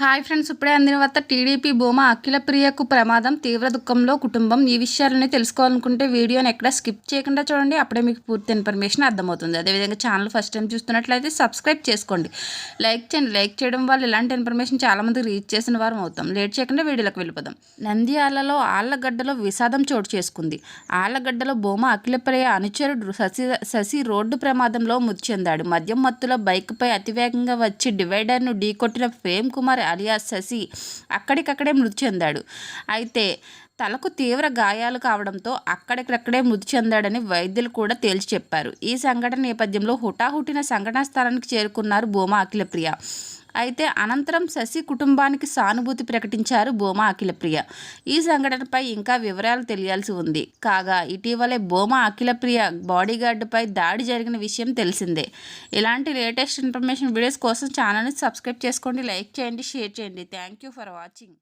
Hi friends ఇప్పుడే అందిన వార్త టీడీపీ భూమా అఖిలప్రియకు ప్రమాదం తీవ్ర దుఃఖంలో కుటుంబం ఈ విషయాలని తెలుసుకోవాలనుకుంటే వీడియోని ఎక్కడ స్కిప్ చేయకుండా చూడండి. అప్పుడే మీకు పూర్తి ఇన్ఫర్మేషన్ అర్థమవుతుంది. అదేవిధంగా ఛానల్ ఫస్ట్ టైం చూస్తున్నట్లయితే సబ్స్క్రైబ్ చేసుకోండి. లైక్ చేయండి. లైక్ చేయడం వల్ల ఇలాంటి ఇన్ఫర్మేషన్ చాలామంది రీచ్ చేసిన వారం అవుతాం. లేట్ చేయకుండా వీడియోలకు వెళ్ళిపోదాం. నంద్యాలలో ఆళ్ళగడ్డలో విషాదం చోటు చేసుకుంది. ఆళ్ళగడ్డలో భూమా అఖిలప్రియ అనుచరుడు శశి శశి రోడ్డు ప్రమాదంలో మృతి చెందాడు. మద్యం మత్తులో బైక్పై అతివేగంగా వచ్చి డివైడర్ను ఢీకొట్టిన ఫేమ్ కుమార్ అలియాస్ శశి అక్కడికక్కడే మృతి చెందాడు. అయితే తలకు తీవ్ర గాయాలు కావడంతో అక్కడికక్కడే మృతి చెందాడని వైద్యులు కూడా తేల్చి చెప్పారు. ఈ సంఘటన నేపథ్యంలో హుటాహుటిన సంఘటనా స్థలానికి చేరుకున్నారు భూమా అఖిలప్రియ. అయితే అనంతరం శశి కుటుంబానికి సానుభూతి ప్రకటించారు బోమా అఖిలప్రియ. ఈ సంఘటనపై ఇంకా వివరాలు తెలియాల్సి ఉంది. కాగా ఇటీవలే బోమా అఖిలప్రియ బాడీగార్డుపై దాడి జరిగిన విషయం తెలిసిందే. ఇలాంటి లేటెస్ట్ ఇన్ఫర్మేషన్ వీడియోస్ కోసం ఛానల్ని సబ్స్క్రైబ్ చేసుకోండి లైక్ చేయండి షేర్ చేయండి. Thank you for watching.